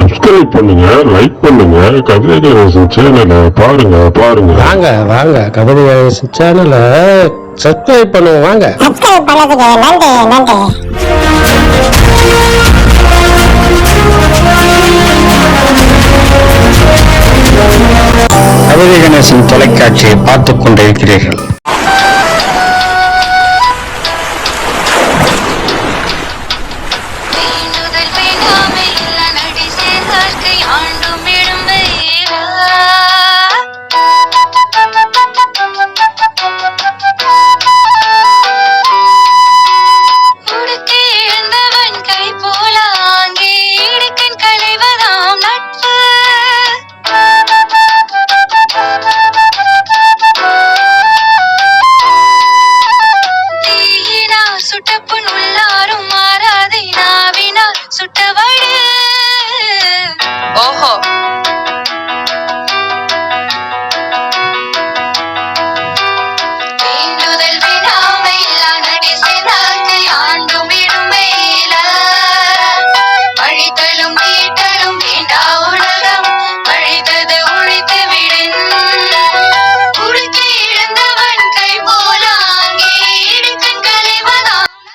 Subscribe பண்ணுங்க like பண்ணுங்க கவிதை கணேசன் சேனலை பாருங்க பாருங்க. வாங்க வாங்க கபடி சேனலை சப்ஸ்கிரைப் பண்ணுவோம் வாங்க. சப்ஸ்கிரைப் பண்ணதுக்கு நன்றி கணேசன் தொலைக்காட்சியை பார்த்துக் கொண்டிருக்கிறீர்கள்.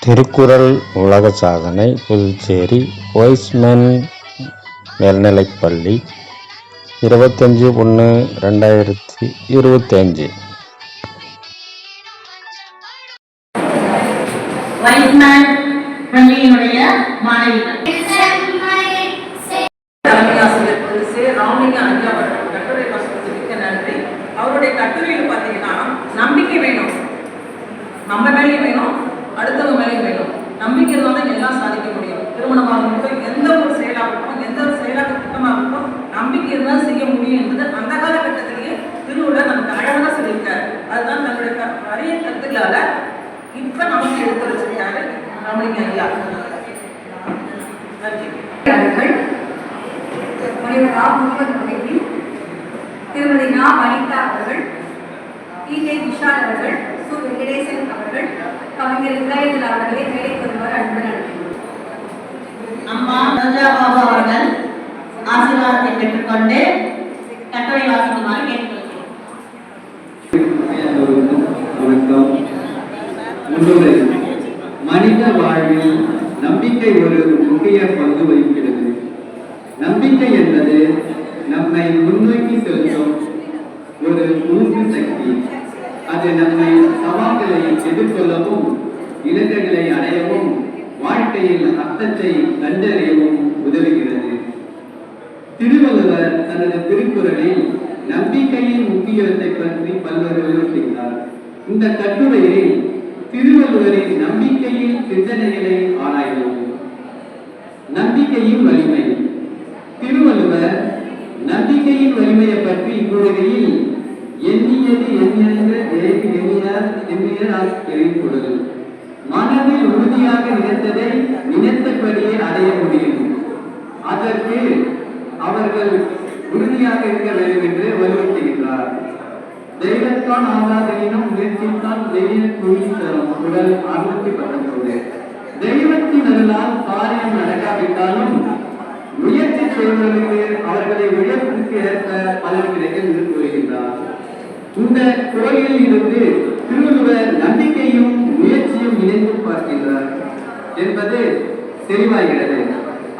திருக்குறள் உலக சாதனை புதுச்சேரி வாய்ஸ்மேன் மேல்நிலைப்பள்ளி இருபத்தஞ்சி ஒன்று ரெண்டாயிரத்தி இருபத்தஞ்சு. பள்ளியினுடைய மாணவிகள். அவருடைய கட்டுரையில் பார்த்தீங்கன்னா நம்பிக்கை வேணும். நம்ம மேலேயும் வேணும். அடுத்தவங்க மேலே வேணும். நம்பிக்கை இருந்தால் தான் எல்லாம் சாதிக்க முடியும். திருமணமாக இருக்கட்டும் எந்த ஒரு செயலாகட்டும் எந்த ஒரு செயலாக திட்டமாகட்டும் நம்பிக்கை இருந்தால் செய்ய முடியும் என்பது அந்த காலகட்டத்திலேயே திருவிழா நமக்கு அழகாக சொல்லியிருக்காரு. அதுதான் தன்னுடைய க- அரிய கருத்துக்களால இப்ப நமக்கு எடுத்து வச்சிருக்காரு நம்மளுக்கு ஐயா. நன்றி. முனைவர் ரா முகமது மொஹிதி திருமதி நா வனிதா அவர்கள் டி கே விஷால் அவர்கள் சு வெங்கடேசன் அவர்கள் கவிஞர் இளையதில் அவர்களை மேடைக்கு வருவார் அன்புடன். அம்மா ரஜா பாபு அவர்கள் ஆசீர்வாதத்தை பெற்றுக்கொண்டு கட்டுரை வாசிக்குமாறு கேட்டுக்கொள்கிறேன். வணக்கம் முன்னுரை மனித வாழ்வில் நம்பிக்கை ஒரு முக்கிய பங்கு வகிக்கிறது. நம்பிக்கை என்பது நம்மை முன்னோக்கி செலுத்தும் ஒரு ஊர்தி சக்தி. அது நம்மை சவால்களை எதிர்கொள்ளவும் இலக்குகளை அடையவும் வாழ்க்கையில் அர்த்தத்தை கண்டறியவும் உதவுகிறது. திருவள்ளுவர் தனது திருக்குறளில் நம்பிக்கையின் முக்கியத்தை பற்றி பல்வேறு விவரிக்கிறார் இந்த கட்டுரையில் திருவள்ளுவரின் நம்பிக்கையின் சிந்தனைகளை ஆராய்வோம். நம்பிக்கையின் வலிமை. திருவள்ளுவர் நம்பிக்கையின் வலிமையை பற்றி கூறுகையில் எண்ணியது எண்ணென்ற தேவி எண்ணியார் எண்ணியர் எழிற்பொழுது மனதில் உறுதியாக நினைத்ததை நினைத்தபடியே அடைய முடியும். அதற்கு அவர்கள் உறுதியாக இருக்க வேண்டும் என்று வலியுறுத்துகின்றார். தெய்வத்தான் ஆகாதெனினும் முயற்சித்தான் தெய்வ கூலி தரும் உடல் அறுநூத்தி பத்தொன்பது தெய்வத்தின் அருளால் காரியம் நடக்காவிட்டாலும் முயற்சி செய்வதற்கு அவர்களை உயர்வுக்கு ஏற்ப பலன் கிடைக்க என்று கூறுகின்றார். இந்த குரலில் இருந்து திருவள்ளுவர் நம்பிக்கையும் முயற்சியும் இணைந்து பார்க்கின்றார் என்பது தெளிவாகிறது.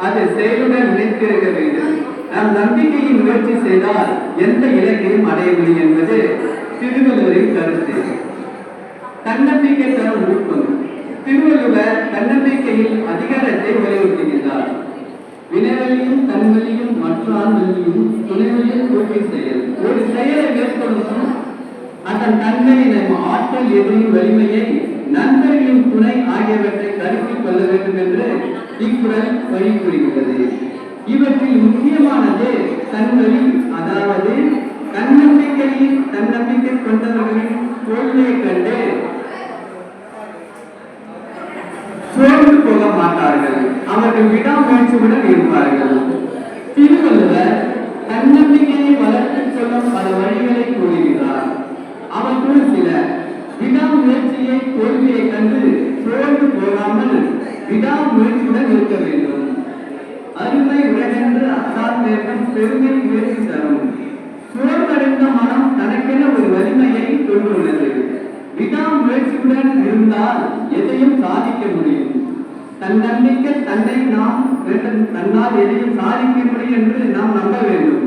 அது செயலுடன் இணைத்திருக்க வேண்டும். நாம் நம்பிக்கையின் முயற்சி செய்தால் எந்த இலக்கையும் அடைய முடியும் என்பது திருவள்ளுவரின் கருத்து. தன்னம்பிக்கை தரும் நுட்பம். திருவள்ளுவர் தன்னம்பிக்கையில் அதிகாரத்தை வலியுறுத்துகின்றார் வினைவழியும் தன்வழியும் மற்ற வழியும் துணைவழியும் பூர்த்தி செயல். ஒரு செயலை மேற்கொள்ளும் அதன் தன்மையின் ஆற்றல் எதிரின் வலிமையை நண்பர்களின் துணை ஆகியவற்றை கருத்தில் கொள்ள வேண்டும் என்று இக்குறள் வழி கூறுகிறது இவற்றில் முக்கியமானது தன்வழி அதாவது தன்னம்பிக்கையில் தன்னம்பிக்கை கொண்டவர்களின் தோல்வியை கண்டு சோர்ந்து போக மாட்டார்கள். அவர்கள் விடாமுயற்சியுடன் தன்னம்பிக்கை தன்னை நாம் வேண்டும். தன்னால் எதையும் சாதிக்க முடியும் என்று நாம் நம்ப வேண்டும்.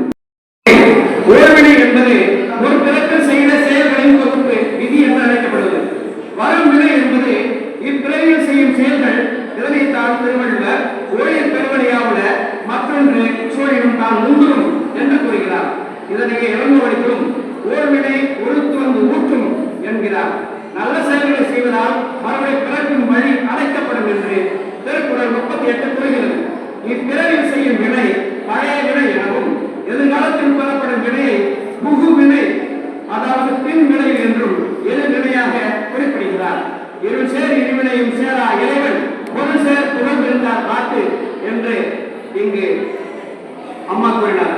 ஓர்வினை என்பது ஒரு பிறப்பில் செய்த செயல்களின் தொகுப்பு விதி என்று அழைக்கப்படுவது. வரும் வினை என்பது இப்பிறவியில் செய்யும் செயல்கள் இதனைத்தான் திருவள்ளுவர் ஓயர் பெருவழியாவுல மற்றொன்று சூழலும் தான் உந்தும் என்று கூறுகிறார். இதனை இறந்து வடிக்கும் ஓர்வினை ஒழுத்து ஊற்றும் என்கிறார். நல்ல செயல்களை செய்வதால் மறுபடியும் பிறக்கும் வழி அழைக்கப்படும் என்று இருபத்தி எட்டு கூறுகிறது இப்பிறவில் செய்யும் வினை பழைய வினை எனவும் எதிர்காலத்தில் புறப்படும் வினையை புகு வினை அதாவது பின் வினை என்றும் எதிர் வினையாக குறிப்பிடுகிறார். இரு சேர் இருவினையும் சேரா இறைவன் ஒரு சேர் புகழ் இருந்தார் காத்து என்று இங்கு அம்மா கூறினார்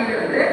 வருகிறது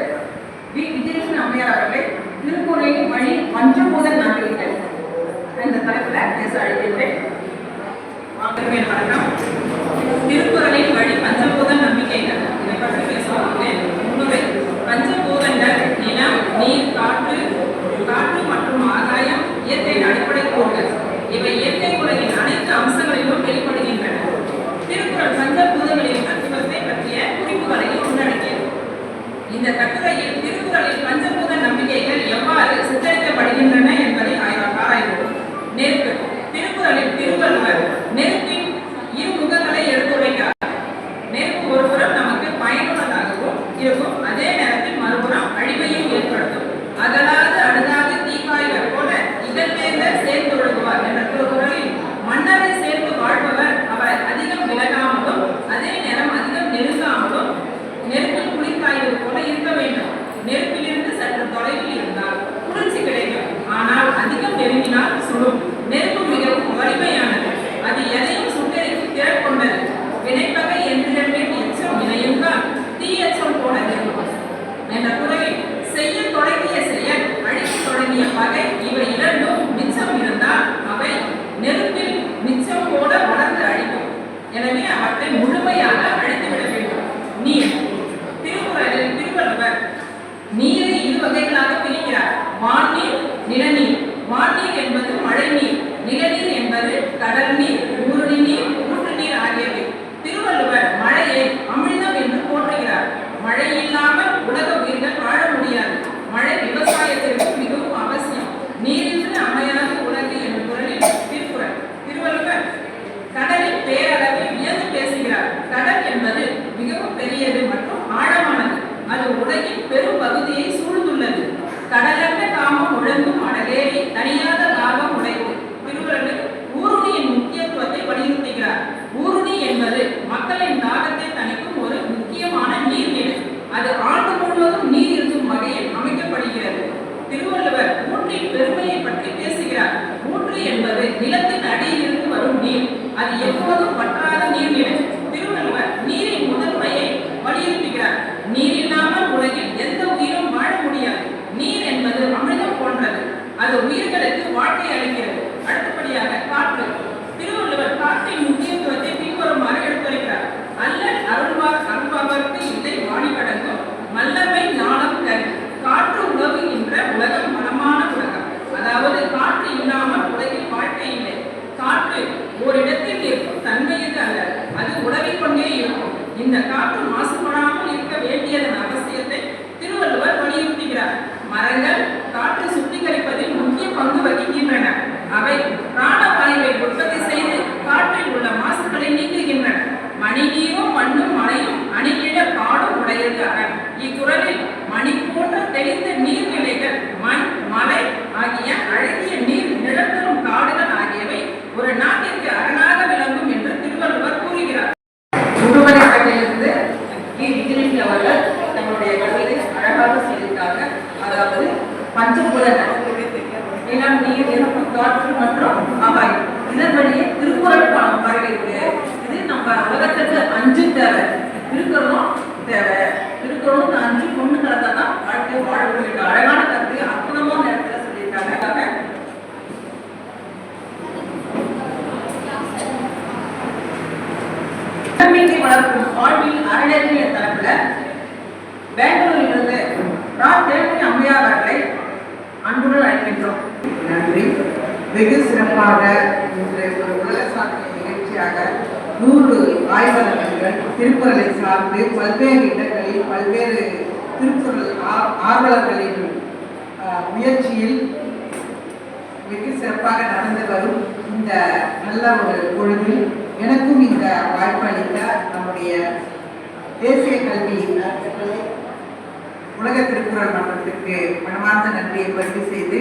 திருக்குறள் மன்றத்திற்கு மனமார்ந்த நன்றியை பதிவு செய்து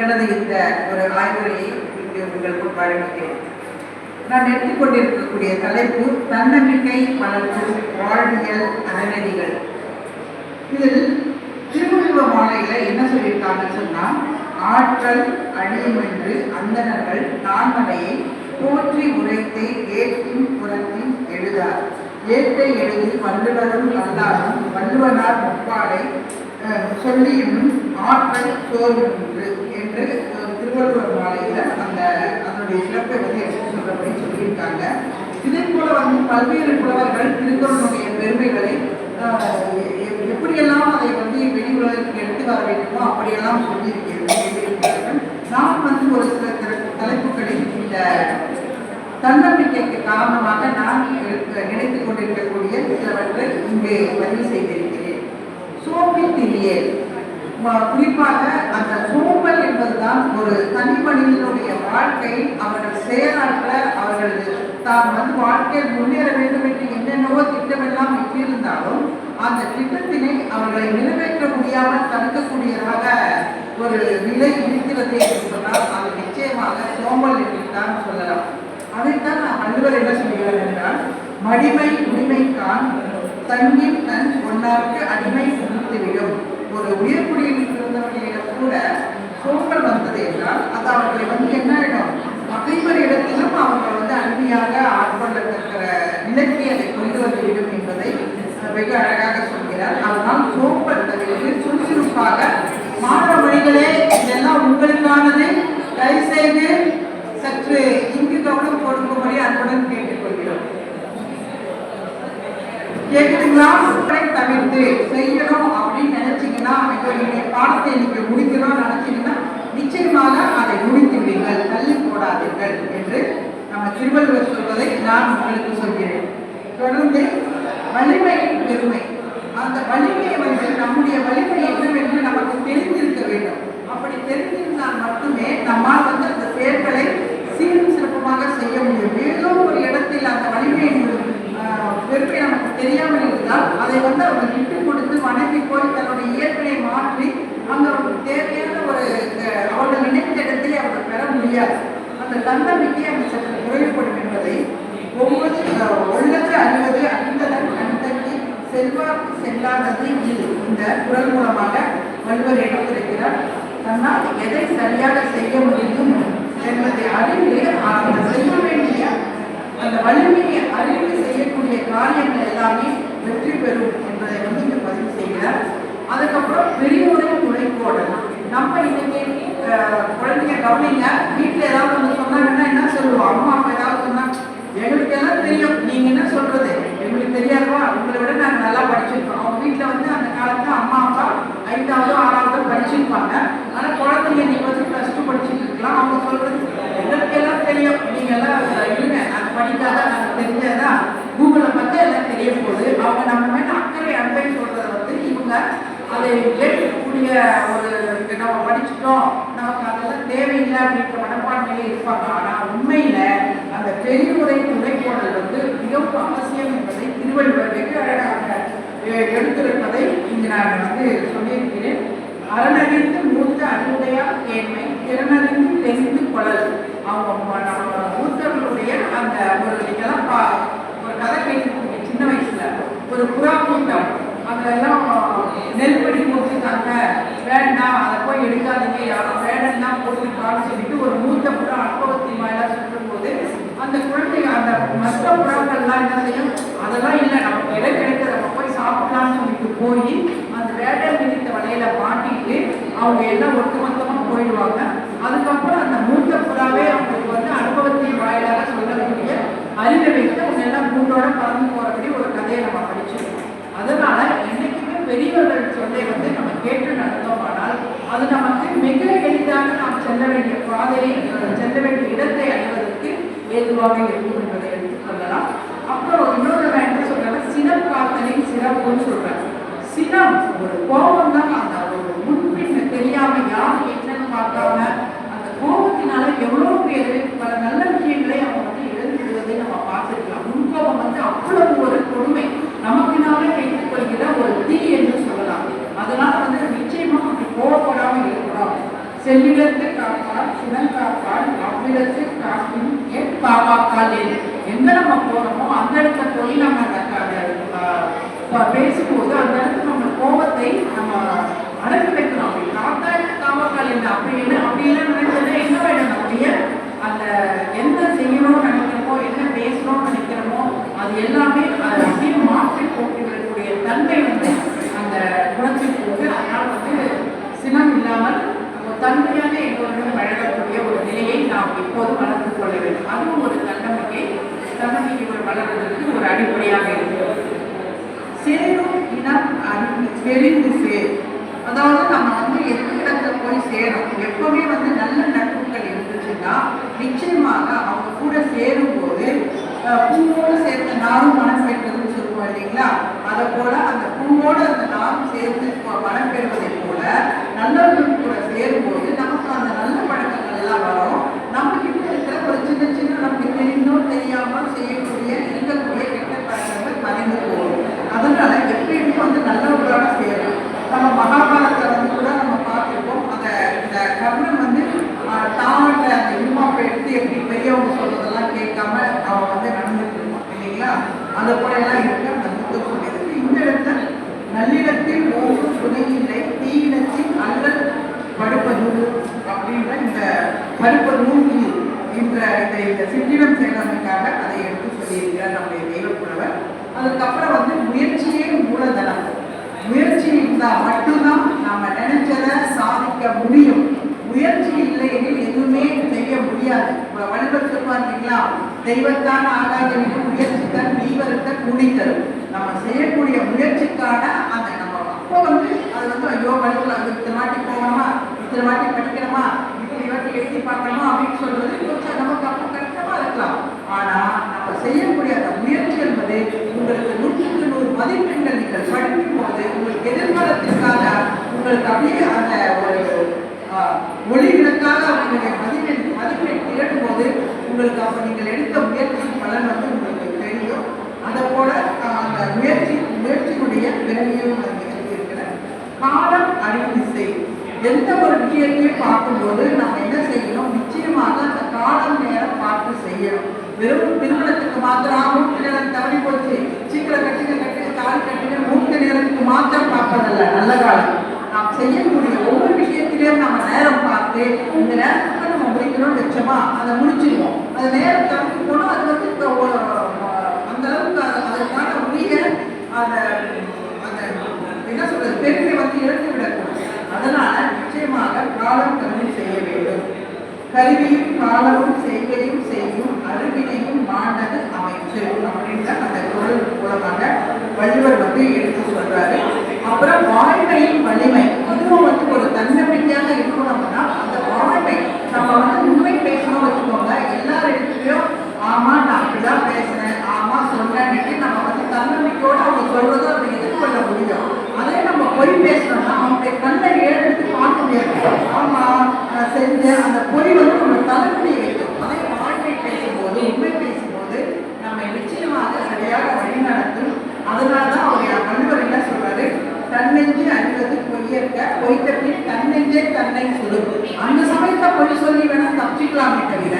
எனது இந்த ஒரு ஆய்வுரையை இங்கு உங்களுக்கு வழங்குகிறேன் நான் எடுத்துக்கொண்டிருக்கக்கூடிய தலைப்பு தன்னம்பிக்கை வளர்க்கும் வாழ்வியல் அறநெறிகள். இதில் திருவள்ளுவ மாலையில என்ன சொல்லியிருக்காங்கன்னு சொன்னால் ஆற்றல் அழியும் என்று அந்தணர்கள் நான்மலையை போற்றி உரைத்தே ஏற்றின் புறத்தில் எழுதார். ஏற்றை எழுதி வள்ளுவரும் வந்தாலும் வள்ளுவனார் முப்பாடை சொல்லியும் ஆற்றல் சோர்வு என்று திருவள்ளுவர் மாலையில் அந்த அதனுடைய சிறப்பை வந்து எடுத்து சொல்றபடி சொல்லியிருக்காங்க. இதே போல வந்து பல்வேறு புலவர்கள் திருக்குறளுடைய பெருமைகளை எப்படியெல்லாம் அதை வந்து வெளி உலகத்துக்கு எடுத்து வர வேண்டுமோ அப்படியெல்லாம் சொல்லியிருக்கிறது எழுதியிருக்கிறார்கள் நான் வந்து ஒரு சில திற- தலைப்புகளில் இந்த தன்னம்பிக்கைக்கு காரணமாக நான் நினைத்து கொண்டிருக்கக்கூடிய சிலவற்றை இங்கே பதிவு செய்திருக்கிறேன். சோம்பில் திரியல் குறிப்பாக அந்த சோம்பல் என்பதுதான் ஒரு தனி மனிதனுடைய வாழ்க்கையில் அவர்கள் செயலாற்ற அவர்கள் தான் வந்து வாழ்க்கையில் முன்னேற வேண்டும் என்று என்னென்னவோ திட்டமெல்லாம் இட்டிருந்தாலும் அந்த திட்டத்தினை அவர்களை நிறைவேற்ற முடியாமல் தடுக்கக்கூடியதாக ஒரு நிலை இருக்கிறது என்று சொன்னால் அது நிச்சயமாக சோம்பல் என்று தான் சொல்லலாம். அதைத்தான் நான் அலுவலர் என்ன சொல்கிறேன் என்றால் மடிமை உரிமைக்கான் தங்கின் தன் ஒன்னாருக்கு அடிமை செலுத்திவிடும் ஒரு உயர்குடியில் இருந்தவர்களிடம் கூட சோம்பல் வந்தது என்றால் அது அவர்களை வந்து என்ன இடம் பகைவர் இடத்திலும் அவங்க வந்து அன்பியாக ஆட்கொள்ளத்தக்க நிலைக்கு அதை கொண்டு வந்துவிடும் என்பதை வெகு அழகாக சொல்கிறார். அதனால் சோம்பல் தவிர்த்து சுறுசுறுப்பாக மாணவ மொழிகளே இதெல்லாம் உங்களுக்கானது. தயவுசெய்து சற்று இங்கு கவனம் கொடுக்கும்படி அன்புடன் கேட்டு கேக்குதுங்களா? உங்களை தவிர்த்து செய்யணும் அப்படின்னு நினைச்சீங்கன்னா இப்போ நீங்க பாடத்தை நீங்க முடிக்கணும்னு நினைச்சீங்கன்னா நிச்சயமாக அதை முடித்து விடுங்கள் தள்ளி போடாதீர்கள் என்று நம்ம திருவள்ளுவர் சொல்வதை நான் உங்களுக்கு சொல்கிறேன். தொடர்ந்து வலிமையின் பெருமை அந்த வலிமையை வந்து நம்முடைய வலிமை என்னவென்று நமக்கு தெரிந்திருக்க வேண்டும் அப்படி தெரிந்திருந்தால் மட்டுமே நம்மால் வந்து அந்த செயல்களை சீரும் சிறப்புமாக செய்ய முடியும் ஏதோ ஒரு இடத்தில் அந்த வலிமையின் ஆஹ், பெருமை நமக்கு தெரியாமல் இருந்தால் அதை வந்து அவர் விட்டு கொடுத்து வணங்கி போய் தன்னுடைய இயற்கையை மாற்றி அங்க அவருக்கு தேவையான ஒரு அஹ், அவர்கள் நினைத்த இடத்திலே அவர்கள் பெற முடியாது அந்த தன்னம்பிக்கை அங்கு சற்று குறைவுபடும் என்பதை ஒவ்வொரு அஹ், உள்ளது அறிவது அறிந்ததன் கண்தங்கி செல்வாக்கு செல்லாதது இது இந்த குரல் மூலமாக வள்ளுவர் எடுத்திருக்கிறார் தன்னால் எதை சரியாக செய்ய முடியும் என்பதை அறிந்து அந்த செய்ய வேண்டிய வலிமையை அறிந்து செய்யக்கூடிய காரியங்கள் எல்லாமே வெற்றி பெறும் என்பதை வந்து இங்க பதிவு செய்கிறார் அதுக்கப்புறம் பெரியோரை துணைக்கோடல் நம்ம இன்னைக்கு அஹ், குழந்தைங்க கவனிங்க. வீட்டில் ஏதாவது ஒன்று சொன்னாங்கன்னா என்ன சொல்லுவோம் அம்மா அப்பா ஏதாவது சொன்னாங்க எங்களுக்கு எல்லாம் தெரியும். நீங்க என்ன சொல்றது? எங்களுக்கு தெரியாதுவா? உங்களை விட நாங்கள் நல்லா படிச்சிருக்கோம். அவங்க வீட்டில் வந்து அந்த காலத்துல அம்மா அப்பா ஐந்தாவது ஆறாவது படிச்சிருப்பாங்க. ஆனால் குழந்தைங்க நீங்க வந்து ப்ளஸ் டூ படிச்சுட்டு இருக்கலாம். அவங்க சொல்றது எங்களுக்கு எல்லாம் தெரியும். நீங்க எல்லாம் இருங்க. நாங்கள் படிக்காதா நாங்கள் தெரிஞ்சாதா கூகுள பார்த்தா எல்லாம் தெரிய போகுது. அவங்க நம்ம மேலே அக்கறை அன்பை சொல்றத வந்து இவங்க அதை ஏற்கக்கூடிய ஒரு நம்ம படிச்சுட்டோம். தேவையில்லை அப்படின்ற மனப்பான்மையில இருப்பாங்க. ஆனா உண்மையில அந்த பெரியமுறை துணைக்கோடல் வந்து மிகவும் அவசியம் என்பதை திருவள்ளுவர் வெகு அழகாக எ- இங்கு நான் வந்து சொல்லியிருக்கிறேன். அரணறிந்து மூத்த அறிவுடையார் கேள்மை திறனறிந்து தெரிந்து கொள்ளல் அவங்க நம்ம மூத்தவர்களுடைய அந்த ஒரு நீங்கெல்லாம் பா ஒரு கதை கேட்டிருக்கீங்க சின்ன வயசுல. ஒரு புறா கூட்டம் அங்கெல்லாம் நெல்படி போட்டுருக்காங்க வேண்டாம் அதை போய் எடுக்காதீங்க யாரும் வேடம்லாம் போட்டுருக்கான்னு சொல்லிட்டு ஒரு மூத்த புறா அனுபவத்தி மேல சொல்லும் போது அந்த குழந்தைங்க அந்த மற்ற புறாக்கள்லாம் என்ன செய்யும்? அதெல்லாம் இல்லை நமக்கு இடம் கிடைக்கிறது நம்ம போய் சாப்பிடலாம்னு சொல்லிட்டு போய் அந்த வேட்டை விதித்த வலையில மாட்டிட்டு அவங்க எல்லாம் ஒட்டுமொத்தமா போயிடுவாங்க. அதுக்கப்புறம் அந்த மூத்த புறாவே அவங்களுக்கு வந்து அனுபவத்தின் வாயிலாக சொல்லக்கூடிய அறிவை வைத்து அவங்க எல்லாம் கூட்டோட பறந்து போறபடி ஒரு கதையை நம்ம படிச்சிருக்கோம். அதனால என்னைக்குமே பெரியவர்கள் சொல்லை வந்து நம்ம கேட்டு நடந்தோமானால் அது நமக்கு மிக எளிதாக செல்ல வேண்டிய பாதையை செல்ல வேண்டிய இடத்தை அடைவதற்கு ஏதுவாக இருக்கும் என்பதை எடுத்துக் கொள்ளலாம். அப்புறம் இன்னொரு நான் என்ன சொல்றேன்னா சினம் காத்தலின் சிறப்புன்னு சொல்றேன் சினம் ஒரு கோபம் தான் அந்த ஒரு முன்பின் தெரியாம யார் என்னன்னு பார்க்காம அந்த கோபத்தினால எவ்வளவு பேர் பல நல்ல விஷயங்களை அவங்க வந்து இழந்துவிடுவதை நம்ம பார்த்துருக்கலாம். முன்கோபம் வந்து அவ்வளவு ஒரு கொடுமை நமக்குனாலே வைத்துக் கொள்கிற ஒரு தீ என்று சொல்லலாம். அதனால வந்து நிச்சயமா அப்படி கோபம் இருக்கணும் செல்லிடத்து காப்பால் சினம் காப்பால் அவ்விடத்து காப்பின் என் பாபாக்கால் எங்க நம்ம போறோமோ அந்த இடத்துல போய் நம்ம அந்த பேசும்போது அந்த இடத்துல நம்ம கோபத்தை நம்ம அடக்கி வைக்கிறோம் அப்படி காத்தா என்ன காவக்கால் என்ன? அப்படி என்ன? அப்படி நினைச்சது என்ன வேணும் நம்முடைய அந்த என்ன செய்யணும்னு நினைக்கிறோமோ என்ன பேசணும்னு நினைக்கிறோமோ அது எல்லாமே அது அப்படியே மாற்றி போட்டு விடக்கூடிய தன்மை வந்து அந்த குணத்திற்கு உண்டு அதனால வந்து சினம் இல்லாமல் நம்ம தன்மையான எல்லோருடன் பழகக்கூடிய ஒரு நிலையை நாம் இப்போது வளர்த்து கொள்ள வேண்டும் அதுவும் ஒரு தன்னம்பிக்கை தன்னம்பிக்கை ஒரு வளர்வதற்கு ஒரு அடிப்படையாக இருக்கிறது சேரும் இனம் அறிந்து தெரிந்து சேர் அதாவது நம்ம வந்து எந்த இடத்துல போய் சேரும் எப்பவுமே வந்து நல்ல நட்புகள் இருந்துச்சுன்னா நிச்சயமாக அவங்க கூட சேரும்போது அஹ், பூவோடு சேர்ந்த நாரும் மனம் பெற்றதுன்னு சொல்லுவோம் இல்லைங்களா அதை போல அந்த பூவோடு அந்த நாரும் சேர்ந்து ப- மனம் பெறுவதை போல நல்லவர்கள் கூட சேரும்போது நமக்கு அந்த நல்ல பழக்கங்கள் எல்லாம் வரும் நம்ம கிட்ட இருக்கிற ஒரு சின்ன சின்ன நமக்கு தெரிந்தோ தெரியாம செய்யக்கூடிய இருக்கக்கூடிய கெட்ட பழக்கங்கள் மறைந்து போகும் அதனால எப்பயுமே வந்து நல்லவர்களோட சேரும் நம்ம மகாபாரதத்துல வந்து கூட நம்ம பார்த்துருக்கோம் அந்த இந்த கர்ணன் வந்து ஆஹ், தான்கிட்ட அந்த இருமாப்பை எடுத்து எப்படி பெரியவங்க சொல்றதெல்லாம் கேட்காம அவன் வந்து நடந்துட்டு இருப்பான் இல்லைங்களா அதை போல எல்லாம் இருக்கு அந்த புத்தகம் சொல்லியிருக்கு இந்த இடத்துல நல்லிடத்தில் ஓடு துணை இல்லை தீயினத்தில் அல்லல் படுப்பது அப்படின்ற இந்த படுப்பது நூல் என்ற இந்த இந்த சிற்றிடம் செய்வதற்காக அதை எடுத்து சொல்லியிருக்கிறார் நம்முடைய தெய்வப்புலவர் அதுக்கப்புறம் வந்து முயற்சியே மூலதனம் முயற்சி இருந்தால் மட்டும்தான் நாம நினைச்சதை சாதிக்க முடியும் முயற்சி இல்லை எனில் எதுவுமே செய்ய முடியாது. வள்ளுவர் சொல்லுவார் இல்லைங்களா? தெய்வத்தான் ஆகாத முயற்சி தான் கூடி தரும் நம்ம செய்யக்கூடிய முயற்சிக்கான அந்த நம்ம அப்போ வந்து அது வந்து ஐயோ வள்ளுவர் அது இத்தனை வாட்டி போகணுமா? இத்தனை வாட்டி படிக்கணுமா? இப்படி வாட்டி எழுதி பார்க்கணுமா? அப்படின்னு சொல்றது கொஞ்சம் நமக்கு அப்போ கஷ்டமா இருக்கலாம். ஆனா நம்ம செய்யக்கூடிய அந்த முயற்சி என்பது உங்களுக்கு நூற்றுக்கு நூறு மதிப்பெண்கள் நீங்கள் படிக்கும் போது உங்களுக்கு எதிர்காலத்திற்கான உங்களுக்கு அப்படியே அந்த ஒரு ஒளி விளக்காக அவங்களுடைய மதிப்பெண் மதிப்பெண் திரட்டும் போது உங்களுக்கு அப்ப நீங்கள் எடுத்த முயற்சி பலன் வந்து உங்களுக்கு தெரியும். அதை போல அந்த முயற்சி முயற்சியினுடைய விரைவையும் இருக்கிற காலம் அறிவு செய் எந்த ஒரு விஷயத்தையும் பார்க்கும்போது நாம் என்ன செய்யணும்? நிச்சயமாக அந்த காலம் நேரம் பார்த்து செய்யணும். வெறும் திருமணத்துக்கு மாத்திரம் மூன்று நேரம் தவறி போச்சு. சீக்கிரம் கட்டுங்க கட்டுங்க தாலி கட்டுங்க மூன்று நேரத்துக்கு மாத்திரம் பார்ப்பதல்ல. நல்ல காலம். நாம் செய்யக்கூடிய ஒவ்வொரு விஷயத்திலையும் நம்ம நேரம் பார்த்து இந்த நேரத்துக்கு வைக்கணும் லட்சமா அதை முடிச்சிருவோம். அது நேரத்தை வந்து போனோம் அது வந்து இப்போ அந்த அளவுக்கு அதுக்கான உரிய அந்த அந்த என்ன சொல்றது பெருமை வந்து இழந்து விடக்கூடாது அதனால நிச்சயமாக காலம் கருதி செய்ய வேண்டும். கருவியும் காலமும் செய்கையும் செய்யும் அருவினையும் மாண்டது அமைச்சு அப்படின்னு அந்த குரல் மூலமாக வள்ளுவர் வந்து எடுத்து சொல்றாரு. அப்புறம் வாய்மையின் வலிமை இதுவும் வந்து ஒரு தன்னம்பிக்கையாக இருக்கணும்னா அந்த வாழ்வை நம்ம வந்து உண்மை பேசணும் வச்சுக்கோங்க எல்லார் இடத்துலயும் ஆமா நான் அப்படிதான் பேசுறேன் ஆமா சொன்னேன்னு நம்ம வந்து தன்னம்பிக்கையோட அவங்க சொல்றதை அதை எதிர்கொள்ள முடியும் அதே நம்ம பொய் பேசணும்னா அவங்களுடைய கண்ணை ஏறெடுத்து பார்க்க முடியாது ஆமா நான் செஞ்சேன் அந்த பொய் வந்து நம்ம தலைமுடிய வைக்கும் அதே வாழ்க்கை பேசும்போது உண்மை பேசும்போது நம்ம நிச்சயமாக சரியாக வழிநடத்தும் அதனால தான் அவர் வள்ளுவர் என்ன சொல்றாரு தன்னெஞ்சு அறிவது பொய்யற்க பொய்த்த பின் தன்னெஞ்சே தன்னை சுடும் அந்த சமயத்தை பொய் சொல்லி வேணா தப்பிச்சுக்கலாமே தவிர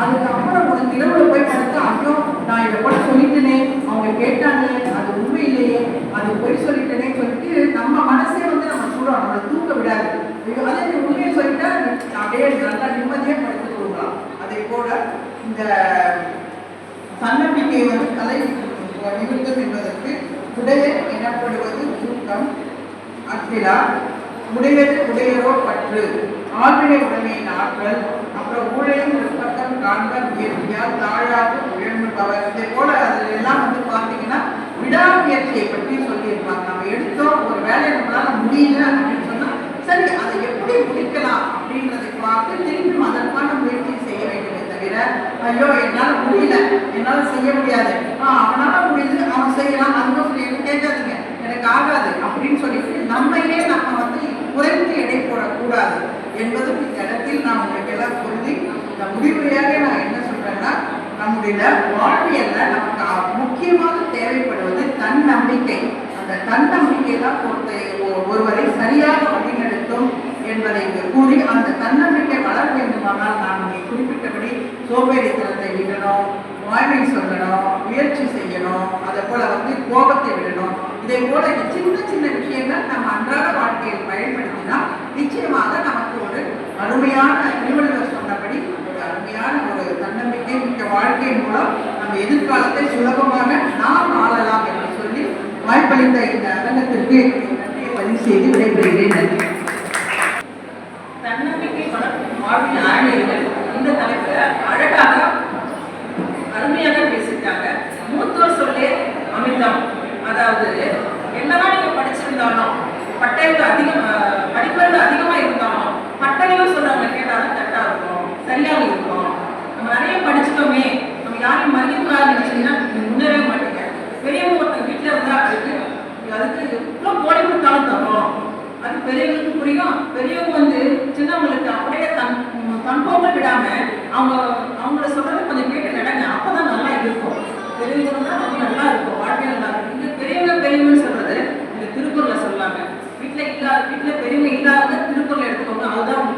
அதுக்கப்புறம் ஒரு நிலவுல போய் படுத்து ஐயோ நான் இதை கூட சொல்லிட்டேனே அவங்க கேட்டாங்க அது உண்மை இல்லையே அது பொய் சொல்லிட்டேனே சொல்லிட்டு நம்ம மனசே வந்து நம்ம சுடும் நம்மளை தூக்க விடாது ஐயோ, அதே நீ உண்மையை சொல்லிட்டா அப்படியே நல்லா நிம்மதியா படுத்து கொடுக்கலாம் அதே போல இந்த தன்னம்பிக்கை வந்து கலை நிமித்தம் என்பதற்கு உடையர் எனப்படுவது தூக்கம் அத்திலா உடையது உடையரோ பற்று ஆற்றினை உடைமையின் ஆற்றல் அப்புறம் ஊழையும் உற்பத்தம் காண்பர் இயற்கையால் தாழாக உயர்ந்துபவர். இதே போல அதில் எல்லாம் வந்து பார்த்தீங்கன்னா விடாமுயற்சியை பற்றி சொல்லியிருப்பாங்க. நம்ம எடுத்தோம் ஒரு வேலையை நம்மளால முடியல அப்படின்னு சொன்னா சரி அதை எப்படி முடிக்கலாம் அப்படின்றதை பார்த்து திரும்பி அதற்கான முயற்சி தவிர ஐயோ என்னால் முடியல. என்னால் செய்ய முடியாது. ஆ அவனால் முடியுது அவன் செய்யலாம். அந்த சொல்லி கேட்காதுங்க. எனக்கு ஆகாது அப்படின்னு சொல்லிட்டு நம்மையே நம்ம வந்து குறைந்து எடை போடக்கூடாது என்பது இந்த இடத்தில் நான் உங்களுக்கு எல்லாம் சொல்லி இந்த முடிவுரையாக நான் என்ன சொல்றேன்னா நம்முடைய வாழ்வியல்ல நமக்கு முக்கியமாக தேவைப்படுவது தன்னம்பிக்கை அந்த தன்னம்பிக்கை தான் ஒருத்த- ஒருவரை சரியாக வழிநடத்தும் என்பதை இங்கு கூறி அந்த தன்னம்பிக்கை வளர வேண்டுமானால் நான் இங்கே குறிப்பிட்டபடி சோம்பேறித்தனத்தை விடணும் வாய்மை சொல்லணும் முயற்சி செய்யணும் அதை போல வந்து கோபத்தை விடணும். இதை போல சின்ன சின்ன விஷயங்கள் நம்ம அன்றாட வாழ்க்கையில் பயன்படுத்தினா நிச்சயமாக நமக்கு ஒரு அருமையான திருவள்ளுவர் சொன்னபடி ஒரு அருமையான ஒரு தன்னம்பிக்கை மிக்க வாழ்க்கை மூலம் நம்ம எதிர்காலத்தை சுலபமாக நாம் ஆளலாம் என்று சொல்லி வாய்ப்பளித்த இந்த அரங்கத்திற்கு நன்றியை பதிவு செய்து விடைபெறுகிறேன். நன்றி தன்னம்பிக்கை வளர்க்கும் வாழ்வின் ஆணையர்கள் இந்த தலைப்புல அழகாக அருமையாக பேசிட்டாங்க மூத்தோர் சொல்லே அமிர்தம். அதாவது என்னதான் நீங்க படிச்சிருந்தாலும் பட்டறிவு அதிகம் படிப்பறிவு அதிகமா இருந்தாலும் பட்டறிவு சொல்றவங்க கேட்டாலும் கரெக்டா இருக்கும் சரியாக இருக்கும். நம்ம நிறைய படிச்சிட்டோமே நம்ம யாரையும் மதிக்கக்கூடாதுன்னு நினைச்சீங்கன்னா முன்னேறவே மாட்டீங்க. பெரியவங்க ஒருத்தர் வீட்டுல இருந்தா அதுக்கு அதுக்கு எவ்வளவு கோடி கொடுத்தாலும் தரும் அது பெரியவங்களுக்கு புரியும். பெரியவங்க வந்து சின்னவங்களுக்கு அப்படியே தன் தன்போக விடாம அவங்க அவங்கள சொல்றதை கொஞ்சம் கேட்டு நடங்க. அப்பதான் நல்லா இருக்கும். பெரியவங்க ரொம்ப நல்லா இருக்கும். வாழ்க்கை நல்லா இருக்கும். இங்க பெரியவங்க பெரியவங்கன்னு சொல்றது இந்த திருக்குறளை சொல்லாங்க வீட்டுல இல்லாத வீட்டுல பெரியவங்க இல்லாத திருக்குறளை எடுத்துக்கோங்க. அதுதான்